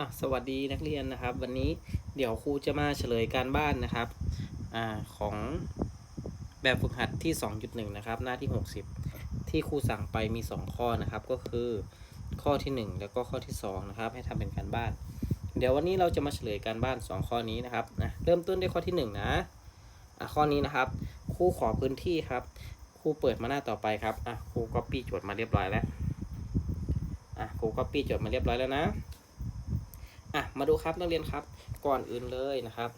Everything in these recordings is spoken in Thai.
อะสวัสดีนักเรียนนะครับ วันนี้เดี๋ยวครูจะมาเฉลยการบ้านนะครับอ่าของแบบฝึกหัดที่ 2.1 นะครับ หน้าที่ 60 ที่ครูสั่งไปมี 2 ข้อนะครับ ก็คือข้อที่ 1 แล้วก็ข้อที่ 2 นะครับ ให้ทำเป็นการบ้าน เดี๋ยววันนี้เราจะมาเฉลยการบ้าน 2 ข้อนี้นะครับนะเริ่มต้นด้วยข้อที่ 1 นะอะข้อนี้นะครับครูขอพื้นที่ครับครูเปิดมาหน้าต่อไปครับอะครูก็ปี้โจทย์มาเรียบร้อยแล้วอะครูก็ปี้โจทย์มาเรียบร้อยแล้วนะ อะมาดูครับนักเรียนครับ ก่อนอื่นเลยนะครับ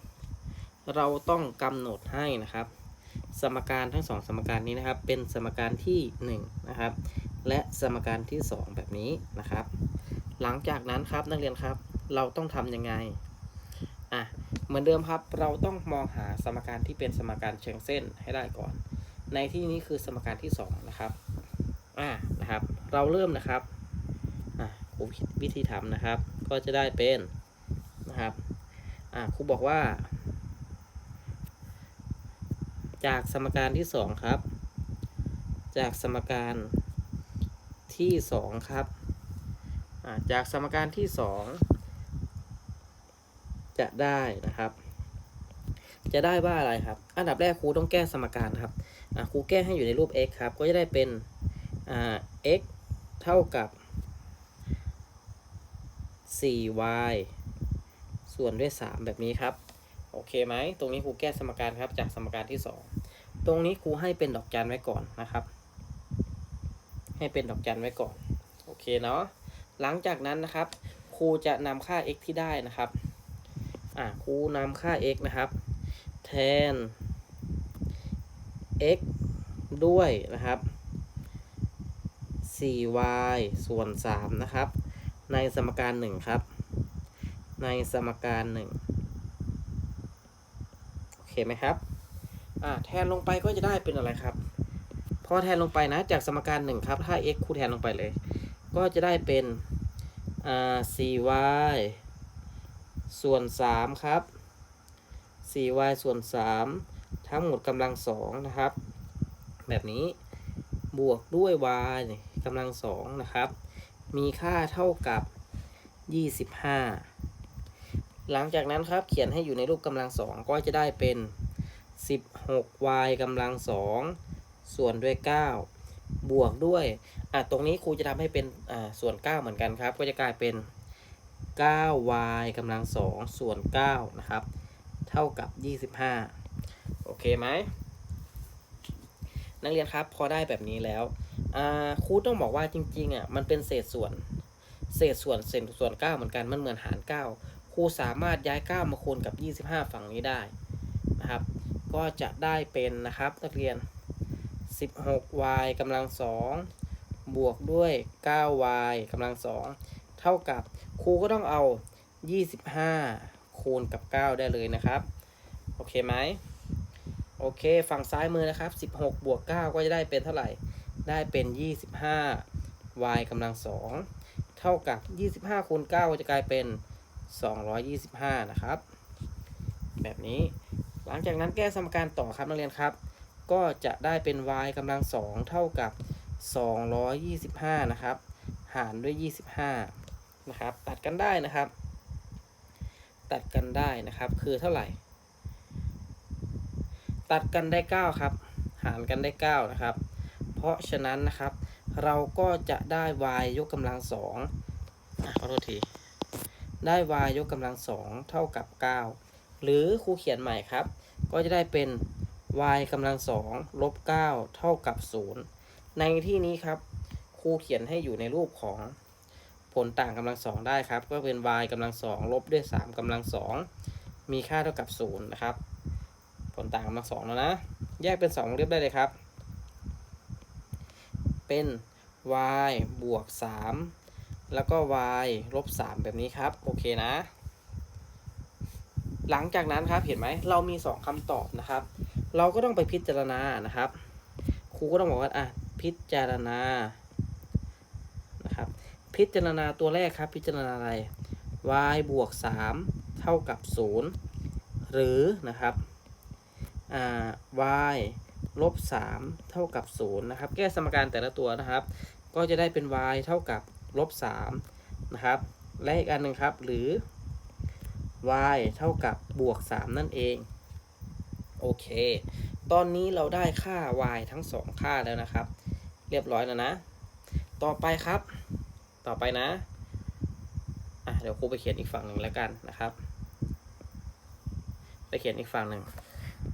เราต้องกำหนดให้นะครับ สมการทั้งสองสมการนี้นะครับ เป็นสมการที่1นะครับ และสมการที่ 2 แบบนี้นะครับ หลังจากนั้นครับนักเรียนครับ เราต้องทำยังไงอะเหมือนเดิมครับเราต้องมองหาสมการที่เป็นสมการเชิงเส้นให้ได้ก่อน ในที่นี้คือสมการที่ 2 นะครับอะนะครับ เราเริ่มนะครับอะครูวิธีทำนะครับ ก็จะได้เป็นนะครับอะครูบอกว่า จากสมการที่สองครับ จากสมการที่สองครับอะจากสมการที่สองจะได้นะครับ จะได้ว่าอะไรครับ อันดับแรกครูต้องแก้สมการครับครูแก้ให้อยู่ในรูป x ครับ ก็จะได้เป็นอ่า x เท่ากับ 4y ส่วนด้วย 3 แบบนี้ครับ โอเคไหม ตรงนี้ครูแก้สมการครับจากสมการที่ 2 ตรงนี้ครูให้เป็นดอกจันไว้ก่อนนะครับ ให้เป็นดอกจันไว้ก่อน โอเคเนาะ หลังจากนั้นนะครับ ครูจะนำค่า x ที่ได้นะครับ อ่าครูนำค่า x นะครับ แทน x ด้วยนะครับ 4y ส่วน 3 นะครับ ในสมการ1ครับ ในสมการ1โอเคไหมครับอ่าแทนลงไปก็จะได้เป็นอะไรครับพอแทนลงไปนะจากสมการ1ครับ ถ้า x คูณแทนลงไปเลย ก็จะได้เป็นอ่า 4y ส่วน 3 ครับ 4y ส่วน 3 ทั้งหมดกำลัง 2 นะครับ แบบนี้บวกด้วย y กำลัง 2 นะครับ มีค่าเท่ากับ 25 หลังจากนั้นครับเขียนให้อยู่ในรูปกำลัง2ก็จะได้เป็น 16y กำลัง2ส่วนด้วย 9 บวกด้วยอะตรงนี้ครูจะทำให้เป็นอ่าส่วน 9 เหมือนกันครับ ก็จะกลายเป็น 9y กำลัง2ส่วน 9 นะครับ เท่ากับ 25 โอเคไหมนักเรียนครับพอได้แบบนี้แล้ว ครูต้องบอกว่าจริงๆอะมันเป็นเศษส่วน เศษส่วนเศษส่วน9เหมือนกันมันเหมือนหาร 9 ครูสามารถย้าย 9 มาคูณกับ 25 ฝั่งนี้ได้นะครับ ก็จะได้เป็นนะครับนักเรียน 16y กำลัง 2 บวกด้วย 9y กำลัง 2 เท่ากับครูก็ต้องเอา 25 คูณกับ 9 ได้เลยนะครับ โอเคไหมโอเค ฝั่งซ้ายมือนะครับ 16 บวก 9 ก็จะได้เป็นเท่าไหร่ ได้เป็น 25 y กำลัง2เท่ากับ 25คูณ9ก็จะกลายเป็น 225 นะครับ แบบนี้หลังจากนั้นแก้สมการต่อครับนักเรียนครับ ก็จะได้เป็น y กำลัง2เท่ากับ 225 นะครับ หารด้วย 25 นะครับ ตัดกันได้นะครับ ตัดกันได้นะครับ คือเท่าไหร่ ตัดกันได้ 9 ครับ หารกันได้ 9 นะครับ เพราะฉะนั้นนะครับ เราก็จะได้ y ยกกำลังสองขอโทษที ได้ y ยกกำลังสองเท่ากับ 9 หรือครูเขียนใหม่ครับ ก็จะได้เป็น y กำลังสองลบ 9 เท่ากับ 0 ในที่นี้ครับครูเขียนให้อยู่ในรูปของผลต่างกำลังสองได้ครับ ก็เป็น y กำลังสองลบด้วย 3กำลังสองมีค่าเท่ากับ 0 นะครับ ผลต่างกำลังสองแล้วนะ แยกเป็น 2 เรียบได้เลยครับ เป็น y บวก 3 แล้วก็ y ลบ 3 แบบนี้ครับ โอเคนะ หลังจากนั้นครับเห็นไหมเรามี 2คำตอบนะครับ เราก็ต้องไปพิจารณานะครับ ครูก็ต้องบอกว่าอะพิจารณานะครับ พิจารณาตัวแรกครับ พิจารณาอะไร y บวก 3 เท่ากับ 0 หรือนะครับอ่า y ลบ3เท่ากับ0นะครับ แก้สมการแต่ละตัวนะครับ ก็จะได้เป็น y เท่ากับลบ3นะครับ และอีกอันหนึ่งครับ หรือ y เท่ากับบวก 3 นั่นเอง โอเค ตอนนี้เราได้ค่า y ทั้ง 2 ค่าแล้วนะครับ เรียบร้อยแล้วนะ ต่อไปครับ ต่อไปนะอะเดี๋ยวครูไปเขียนอีกฝั่งหนึ่งแล้วกันนะครับ ไปเขียนอีกฝั่งหนึ่ง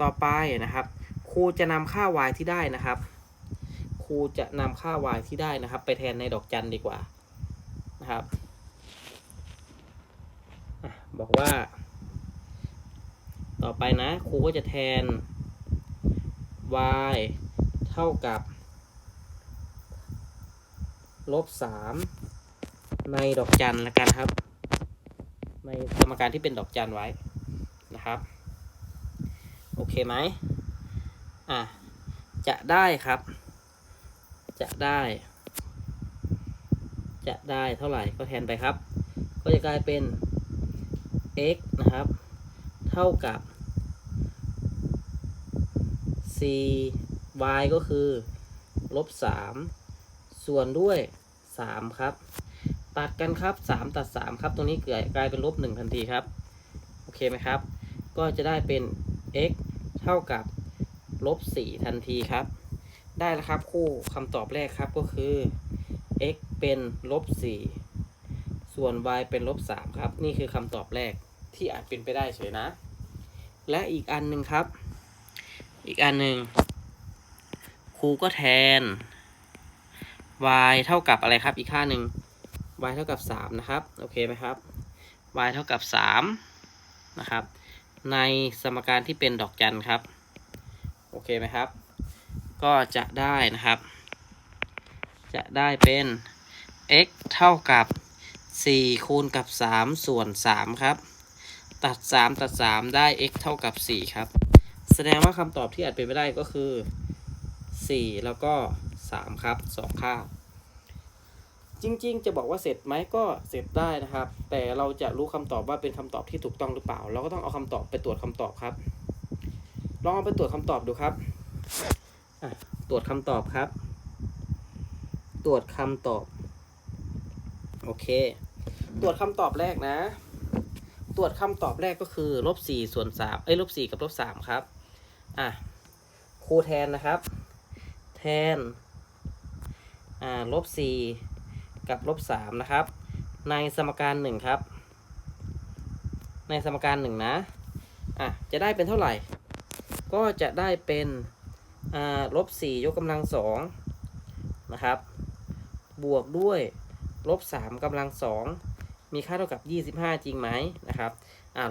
ต่อไปนะครับ รูจะนำค่า y ที่ได้นะครับ ครูจะนำค่า y ที่ได้นะครับ ไปแทนในดอกจันดีกว่านะครับบอกว่า ต่อไปนะ ครูก็จะแทน y เท่ากับลบสามในดอกจันล้วกันครับ ในสมการที่เป็นดอกจันไว้นะครับ โอเคไหม อะจะได้ครับ จะได้ จะได้เท่าไหร่ก็แทนไปครับ ก็จะกลายเป็น x นะครับ เท่ากับ c y ก็คือลบ3ส่วนด้วย 3 ครับ ตัดกันครับ 3 ตัด 3 ครับ ตรงนี้เกิดกลายเป็นลบ1ทันทีครับ โอเคไหมครับ ก็จะได้เป็น x เท่ากับ ลบ4ทันทีครับ ได้แล้วครับคู่คำตอบแรกครับก็คือ x เป็นลบ4ส่วน y เป็นลบ3ครับ นี่คือคำตอบแรกที่อาจเป็นไปได้เฉยนะ และอีกอันหนึ่งครับ อีกอันหนึ่งครูก็แทน y เท่ากับอะไรครับอีกค่าหนึ่ง y เท่ากับ3นะครับ โอเคไหมครับ y เท่ากับ3นะครับ ในสมการที่เป็นดอกจันครับ โอเคไหมครับ ก็จะได้นะครับ จะได้เป็น x เท่ากับ 4 คูณกับ 3 ส่วน 3 ครับ ตัด 3 ตัด 3 ได้ x เท่ากับ 4 ครับ แสดงว่าคำตอบที่อาจเป็นไปได้ก็คือ 4 แล้วก็ 3 ครับ2ค่าจริง ๆ จะบอกว่าเสร็จไหมก็เสร็จได้นะครับ แต่เราจะรู้คำตอบว่าเป็นคำตอบที่ถูกต้องหรือเปล่า เราก็ต้องเอาคำตอบไปตรวจคำตอบครับ ลองเอาไปตรวจคำตอบดูครับตรวจคำตอบครับ ตรวจคำตอบ โอเค ตรวจคำตอบแรกนะ ตรวจคำตอบแรกก็คือลบสี่ส่วนสามเอ้ยลบสี่กับลบสามครับ อะครูแทนนะครับ แทน อ่าลบสี่กับลบสามนะครับ ในสมการหนึ่งครับ ในสมการหนึ่งนะ อะ จะได้เป็นเท่าไหร่ ก็จะได้เป็นลบสี่ยกกำลังสองนะครับ บวกด้วยลบสามกำลังสองมีค่าเท่ากับยี่สิบห้าจริงไหมนะครับ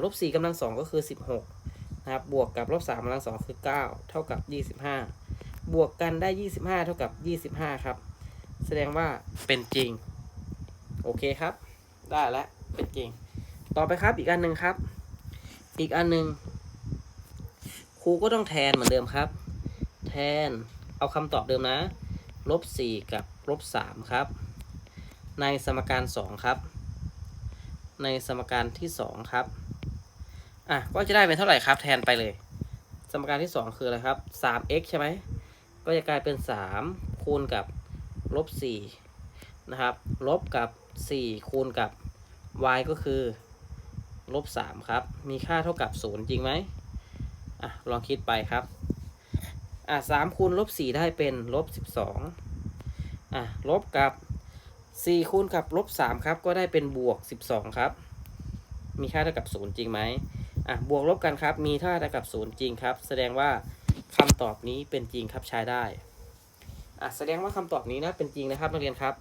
ลบสี่กำลังสองก็คือสิบหกนะครับ บวกกับลบสามกำลังสองคือเก้าเท่ากับยี่สิบห้าบวกกันได้ยี่สิบห้าเท่ากับยี่สิบห้าครับ แสดงว่าเป็นจริง โอเคครับ ได้แล้ว เป็นจริง ต่อไปครับอีกอันหนึ่งครับ อีกอันหนึ่ง รูก็ต้องแทนเหมือนเดิมครับ แทนเอาคำตอบเดิมนะลบสี่กับลบสามครับ ในสมการสองครับ ในสมการที่สองครับอะก็จะได้เป็นเท่าไหร่ครับ แทนไปเลย สมการที่สองคืออะไรครับ 3x ใช่ไหมก็จะกลายเป็น 3 คูณกับลบ4นะครับลบกับ 4 คูณกับ y ก็คือลบ3ครับ มีค่าเท่ากับ 0 จริงไหม อะลองคิดไปครับ อะ3คูณลบ4ได้เป็นลบ12อะลบกับ4คูณกับลบ3ครับ ก็ได้เป็นบวก12ครับ มีค่าเท่ากับ0จริงไหมอะบวกลบกันครับ มีค่าเท่ากับ0จริงครับ แสดงว่าคำตอบนี้เป็นจริงครับใช้ได้อะแสดงว่าคำตอบนี้นะเป็นจริงนะครับนักเรียนครับ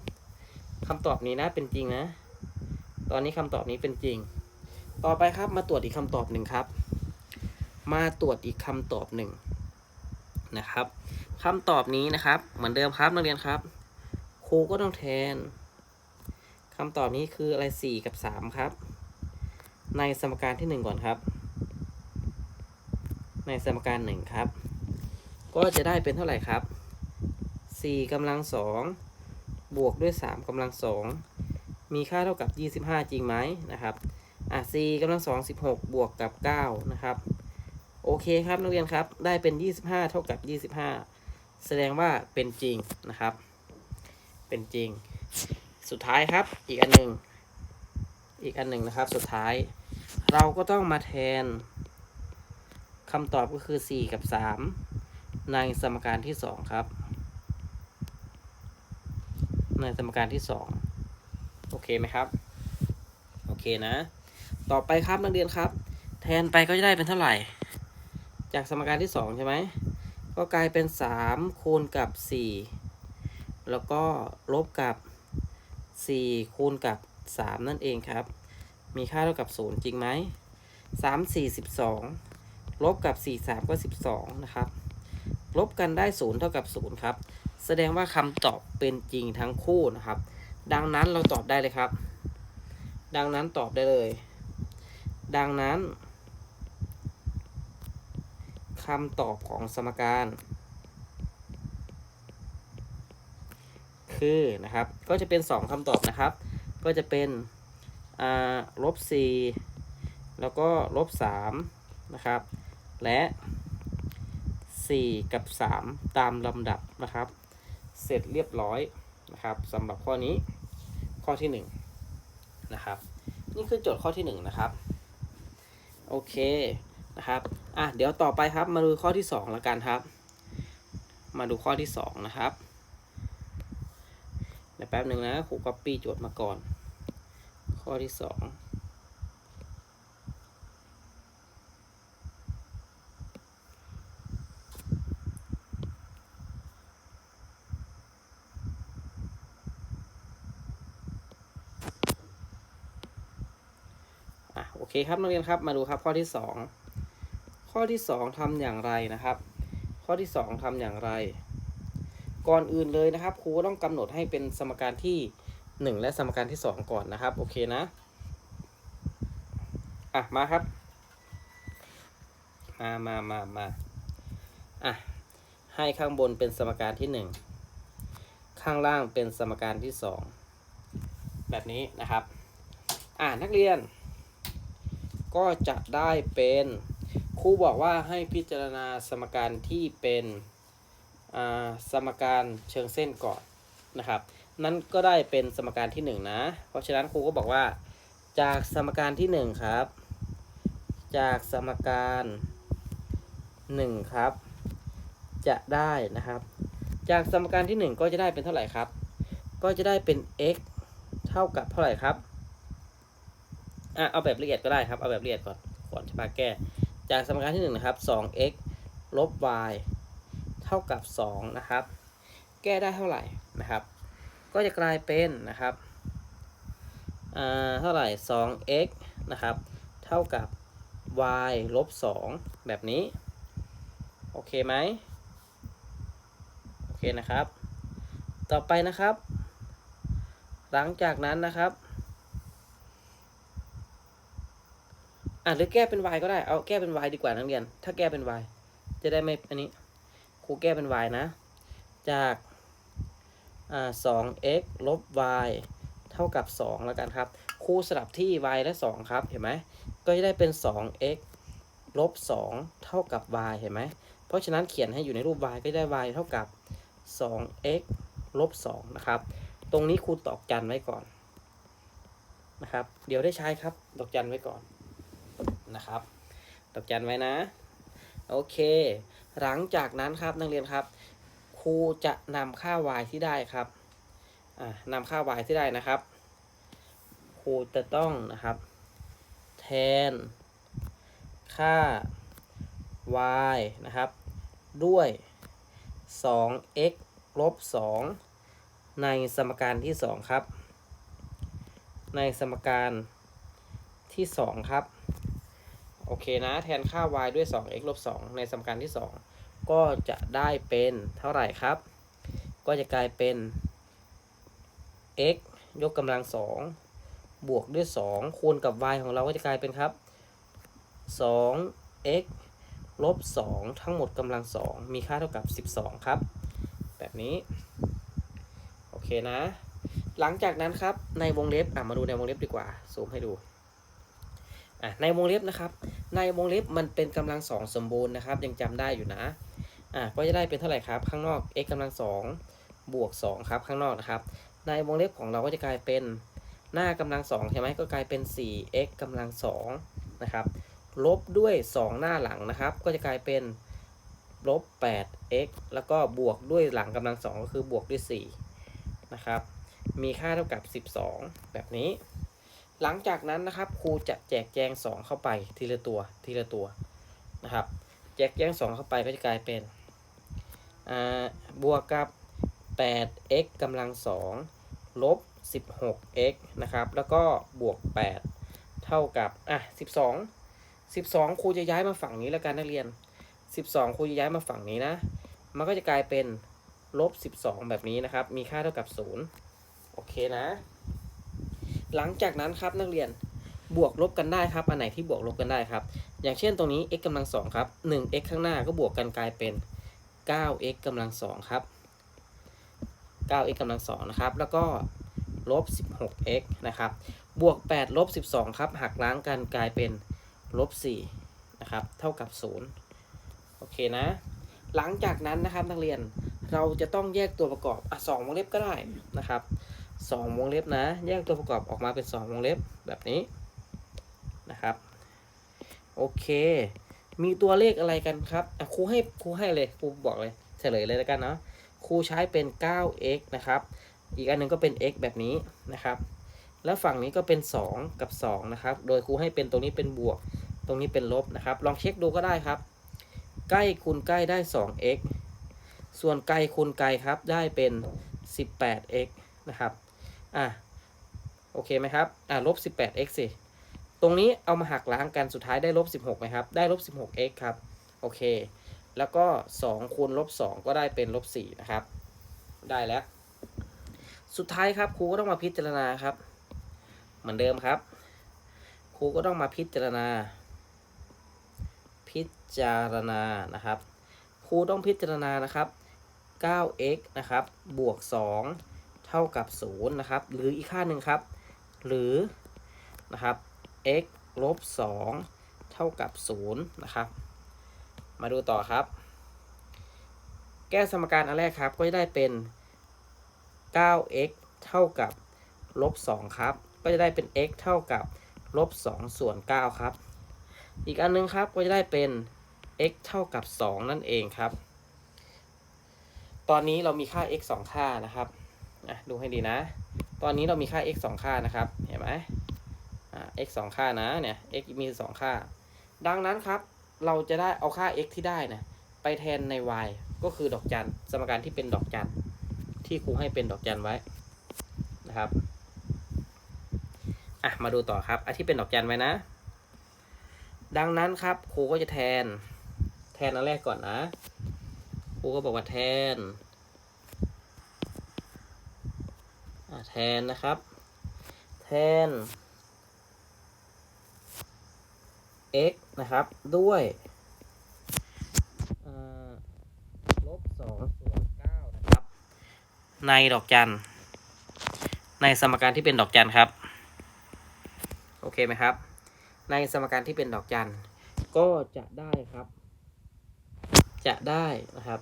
คำตอบนี้นะเป็นจริงนะ ตอนนี้คำตอบนี้เป็นจริง ต่อไปครับมาตรวจอีกคำตอบหนึ่งครับ มาตรวจอีกคำตอบหนึ่งนะครับคำตอบนี้นะครับ เหมือนเดิมครับนักเรียนครับ ครูก็ต้องแทนคำตอบนี้คืออะไรสี่กับสามครับ ในสมการที่หนึ่งก่อนครับ ในสมการหนึ่งครับ ก็จะได้เป็นเท่าไหร่ครับสี่กำลังสองบวกด้วยสามกำลังสองมีค่าเท่ากับยี่สิบห้าจริงไหมนะครับอะสี่กำลังสองสิบหกบวกกับเก้านะครับ โอเคครับนักเรียนครับ ได้เป็นยี่สิบห้าเท่ากับยี่สิบห้าแสดงว่าเป็นจริงนะครับ เป็นจริง สุดท้ายครับอีกอันหนึ่งอีกอันหนึ่งนะครับ สุดท้าย เราก็ต้องมาแทนคำตอบก็คือ 4 กับ 3 ในสมการที่ 2 ครับ ในสมการที่ 2 โอเคไหมครับ โอเคนะ ต่อไปครับนักเรียนครับ แทนไปก็จะได้เป็นเท่าไหร่ จากสมการที่ 2 ใช่ไหม ก็กลายเป็น 3 คูณกับ 4 แล้วก็ลบกับ 4 คูณกับ 3 นั่นเองครับ มีค่าเท่ากับ 0 จริงไหม3 4 12 ลบกับ 4 3 ก็ 12 นะครับ ลบกันได้ 0 เท่ากับ 0 ครับ แสดงว่าคำตอบเป็นจริงทั้งคู่นะครับ ดังนั้นเราตอบได้เลยครับ ดังนั้นตอบได้เลย ดังนั้น คำตอบของสมการ คือนะครับ ก็จะเป็น 2คำตอบนะครับ ก็จะเป็นลบ4แล้วก็ลบ3นะครับ และ 4 กับ 3 ตามลำดับนะครับ เสร็จเรียบร้อยนะครับสำหรับข้อนี้ข้อที่1นะครับ นี่คือโจทย์ข้อที่ 1 นะครับ โอเค นะครับอะเดี๋ยวต่อไปครับมาดูข้อที่2แล้วกันครับ มาดูข้อที่ 2 นะครับเดี๋ยวแป๊บหนึ่งนะครูก๊อปปี้โจทย์มาก่อน ข้อที่2อะโอเคครับนักเรียนครับมาดูครับข้อที่ 2 ข้อที่ 2ทำอย่างไรนะครับ ข้อที่ 2ทำอย่างไร ก่อนอื่นเลยนะครับครูก็ต้องกำหนดให้เป็นสมการที่ 1 และสมการที่ 2 ก่อนนะครับ โอเคนะ อะ มาครับ มามามามาอะ ให้ข้างบนเป็นสมการที่ 1 ข้างล่างเป็นสมการที่ 2 แบบนี้นะครับ อ่านักเรียน ก็จะได้เป็น รูบอกว่าให้พิจารณาสมการที่เป็นสมการเชิงเส้นก่อนนะครับ นั้นก็ได้เป็นสมการที่1นะ เพราะฉะนั้นครูก็บอกว่า จากสมการที่ 1 ครับ จากสมการ 1 ครับ จะได้นะครับ จากสมการที่ 1 ก็จะได้เป็นเท่าไหร่ครับ ก็จะได้เป็น x เท่ากับเท่าไหร่ครับอะเอาแบบละเอียดก็ได้ครับ เอาแบบละเอียดก่อนก่อนจะมาแก้ จากสมการที่1นะครับ 2x ลบ y เท่ากับ 2 นะครับ แก้ได้เท่าไหร่นะครับ ก็จะกลายเป็นนะครับเท่าไหร่ 2x นะครับ เท่ากับ y ลบ 2 แบบนี้ โอเคไหมโอเคนะครับ ต่อไปนะครับ หลังจากนั้นนะครับ อะหรือแก้เป็น y ก็ได้ เอาแก้เป็น y ดีกว่านักเรียน ถ้าแก้เป็น y จะได้ไม่ อันนี้ ครูแก้เป็น y นะ จาก อ่า 2x ลบ y เท่ากับ 2 แล้วกันครับ ครูสลับที่ y และ 2 ครับ เห็นไหม ก็จะได้เป็น 2x ลบ 2 เท่ากับ y เห็นไหม เพราะฉะนั้นเขียนให้อยู่ในรูป y ก็ได้ y เท่ากับ 2x ลบ 2 นะครับ ตรงนี้ครูตอกจันไว้ก่อนนะครับ เดี๋ยวได้ใช้ครับดอกจันไว้ก่อน นะครับดอกจันไว้นะ โอเค หลังจากนั้นครับนักเรียนครับ ครูจะนำค่า y ที่ได้ครับอ่านำค่า y ที่ได้นะครับ ครูจะต้องนะครับ แทน ค่า y นะครับ ด้วย 2x ลบ 2 ในสมการที่ 2 ครับ ในสมการที่ 2 ครับ โอเคนะ แทนค่า y ด้วย 2x ลบ 2 ในสมการที่ 2 ก็จะได้เป็นเท่าไหร่ครับ ก็จะกลายเป็น x ยกกำลัง 2 บวกด้วย 2 คูณกับ y ของเราก็จะกลายเป็นครับ 2x ลบ 2 ทั้งหมดกำลัง 2 มีค่าเท่ากับ 12 ครับ แบบนี้ โอเคนะ หลังจากนั้นครับ ในวงเล็บ อะ มาดูในวงเล็บดีกว่า ซูมให้ดู อะในวงเล็บนะครับ ในวงเล็บมันเป็นกำลัง2สมบูรณ์นะครับ ยังจำได้อยู่นะอะก็จะได้เป็นเท่าไหร่ครับ ข้างนอก x กำลัง2บวก2ครับข้างนอกนะครับ ในวงเล็บของเราก็จะกลายเป็นหน้ากำลังสองใช่ไหมก็กลายเป็น 4x กำลังสองนะครับลบด้วย 2 หน้าหลังนะครับ ก็จะกลายเป็นลบ 8x แล้วก็บวกด้วยหลังกำลังสองก็คือบวกด้วย4นะครับ มีค่าเท่ากับ 12 แบบนี้ หลังจากนั้นนะครับครูจะแจกแจง 2 เข้าไปทีละตัวทีละตัวนะครับ แจกแจง 2 เข้าไปก็จะกลายเป็นบวกกับ 8x กำลังสองลบ 16x นะครับแล้วก็บวก 8 เท่ากับอะ12 12ครูจะย้ายมาฝั่งนี้แล้วกันนักเรียน 12ครูจะย้ายมาฝั่งนี้นะ มันก็จะกลายเป็นลบ 12 แบบนี้นะครับ มีค่าเท่ากับ 0 โอเคนะ หลังจากนั้นครับนักเรียนบวกลบกันได้ครับ อันไหนที่บวกลบกันได้ครับ อย่างเช่นตรงนี้ x กำลังสองครับ 1x ข้างหน้าก็บวกกันกลายเป็น 9x กำลังสองครับ 9x กำลังสองนะครับ แล้วก็ลบ 16x นะครับ บวก8ลบ12ครับ หักล้างกันกลายเป็นลบ4นะครับ เท่ากับ 0 โอเคนะ หลังจากนั้นนะครับนักเรียน เราจะต้องแยกตัวประกอบ อะสองวงเล็บก็ได้นะครับ สองวงเล็บนะ แยกตัวประกอบออกมาเป็น 2 วงเล็บแบบนี้นะครับ โอเค มีตัวเลขอะไรกันครับครูให้ครูให้เลยครูบอกเลยเฉลยเลยแล้วกันเนาะครูใช้เป็น 9x นะครับ อีกอันหนึ่งก็เป็น x แบบนี้นะครับ แล้วฝั่งนี้ก็เป็น 2 กับ 2 นะครับ โดยครูให้เป็นตรงนี้เป็นบวก ตรงนี้เป็นลบนะครับ ลองเช็คดูก็ได้ครับ ใกล้คูณใกล้ได้ 2x ส่วนไกลคูณไกลครับได้เป็น 18x นะครับ อะโอเคไหมครับอะลบ 18x สิตรงนี้เอามาหักล้างกันสุดท้ายได้ลบ16ไหมครับ ได้ลบ 16x ครับ โอเค แล้วก็2คูณลบ2ก็ได้เป็นลบ4นะครับ ได้แล้ว สุดท้ายครับครูก็ต้องมาพิจารณาครับ เหมือนเดิมครับครูก็ต้องมาพิจารณา พิจารณานะครับครูต้องพิจารณานะครับ 9x นะครับ บวก 2 เท่ากับ0นะครับ หรืออีกค่าหนึ่งครับ หรือนะครับ x ลบ2เท่ากับ0นะครับ มาดูต่อครับ แก้สมการอันแรกครับ ก็จะได้เป็น 9x เท่ากับลบ2ครับ ก็จะได้เป็น x เท่ากับลบ2ส่วน9ครับ อีกอันนึงครับ ก็จะได้เป็น x เท่ากับ 2 นั่นเองครับ ตอนนี้เรามีค่า x 2 ค่านะครับ อะดูให้ดีนะ ตอนนี้เรามีค่า x 2 ค่านะครับ เห็นไหมอ่า x 2 ค่านะเนี่ย x มี 2 ค่า ดังนั้นครับ เราจะได้เอาค่า x ที่ได้นะไปแทนใน y ก็คือดอกจันสมการที่เป็นดอกจันที่ครูให้เป็นดอกจันไว้นะครับอะมาดูต่อครับอันที่เป็นดอกจันไว้นะ ดังนั้นครับครูก็จะแทน แทนอันแรกก่อนนะครูก็บอกว่าแทน อะ แทนนะครับ แทน x นะครับ ด้วยลบสองส่วนเก้านะครับ ในดอกจัน ในสมการที่เป็นดอกจันครับ โอเคไหมครับ ในสมการที่เป็นดอกจัน ก็จะได้ครับ จะได้นะครับ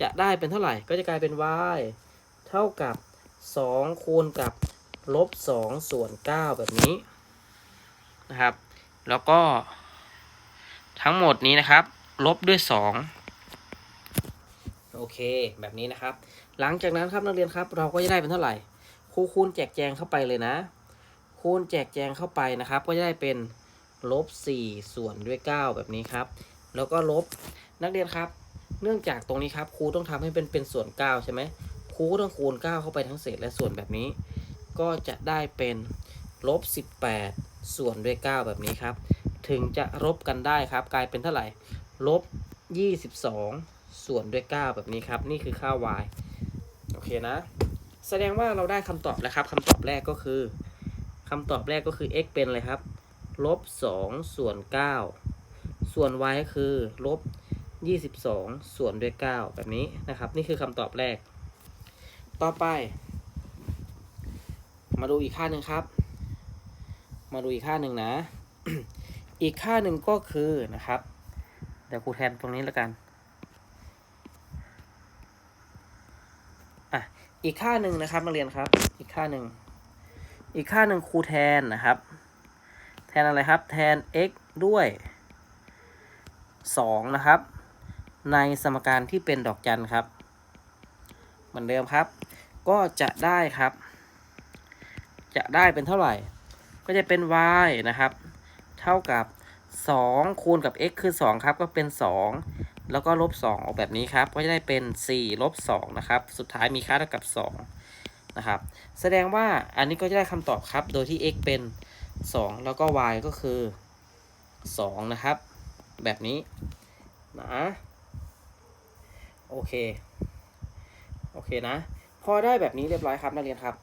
จะได้เป็นเท่าไหร่ ก็จะกลายเป็น y เท่ากับ 2 คูณกับลบ2ส่วน 9 แบบนี้นะครับ แล้วก็ ทั้งหมดนี้นะครับ ลบด้วย 2 โอเค แบบนี้นะครับ หลังจากนั้นครับนักเรียนครับ เราก็จะได้เป็นเท่าไหร่ ครูคูณแจกแจงเข้าไปเลยนะ คูณแจกแจงเข้าไปนะครับ ก็จะได้เป็นลบ4ส่วนด้วย 9 แบบนี้ครับ แล้วก็ลบนักเรียนครับ เนื่องจากตรงนี้ครับครูต้องทำให้เป็นเป็นส่วน 9 ใช่ไหม ครูก็ต้องคูณ 9 เข้าไปทั้งเศษและส่วนแบบนี้ ก็จะได้เป็นลบ 18 ส่วนด้วย 9 แบบนี้ครับ ถึงจะลบกันได้ครับ กลายเป็นเท่าไหร่ลบ 22 ส่วนด้วย 9 แบบนี้ครับ นี่คือค่า y โอเคนะ แสดงว่าเราได้คำตอบแล้วครับคำตอบแรกก็คือคำตอบแรกก็คือ x เป็นอะไรครับลบ 2 ส่วน 9 ส่วน y ก็คือลบ22 ส่วนด้วย 9 แบบนี้นะครับ นี่คือคำตอบแรก ต่อไป มาดูอีกค่าหนึ่งครับ มาดูอีกค่าหนึ่งนะ อีกค่าหนึ่งก็คือนะครับ เดี๋ยวครูแทนตรงนี้แล้วกันอะอีกค่าหนึ่งนะครับนักเรียนครับ อีกค่าหนึ่งอีกค่าหนึ่งครูแทนนะครับ แทนอะไรครับ แทน x ด้วย2นะครับ ในสมการที่เป็นดอกจันครับ เหมือนเดิมครับ ก็จะได้ครับ จะได้เป็นเท่าไหร่ ก็จะเป็น y นะครับ เท่ากับ 2 คูณกับ x คือ 2 ครับ ก็เป็น 2 แล้วก็ลบ 2 ออกแบบนี้ครับ ก็จะได้เป็น 4 ลบ 2 นะครับ สุดท้ายมีค่าเท่ากับ 2 นะครับ แสดงว่าอันนี้ก็จะได้คำตอบครับ โดยที่ x เป็น 2 แล้วก็ y ก็คือ 2 นะครับ แบบนี้นะโอเค โอเคนะ พอได้แบบนี้เรียบร้อยครับนักเรียนครับ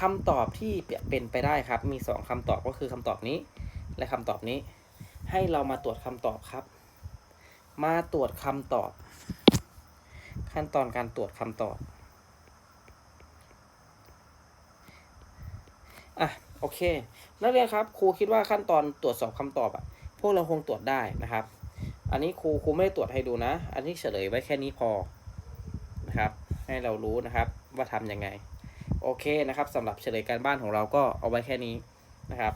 คำตอบที่เป็นไปได้ครับ มี 2คำตอบก็คือคำตอบนี้ และคำตอบนี้ ให้เรามาตรวจคำตอบครับ มาตรวจคำตอบ ขั้นตอนการตรวจคำตอบอะโอเค นักเรียนครับครูคิดว่าขั้นตอนตรวจสอบคำตอบอะพวกเราคงตรวจได้นะครับ อันนี้ครูครูไม่ได้ตรวจให้ดูนะ อันนี้เฉลยไว้แค่นี้พอนะครับ ให้เรารู้นะครับ ว่าทำยังไง โอเคนะครับสำหรับเฉลยการบ้านของเราก็เอาไว้แค่นี้นะครับ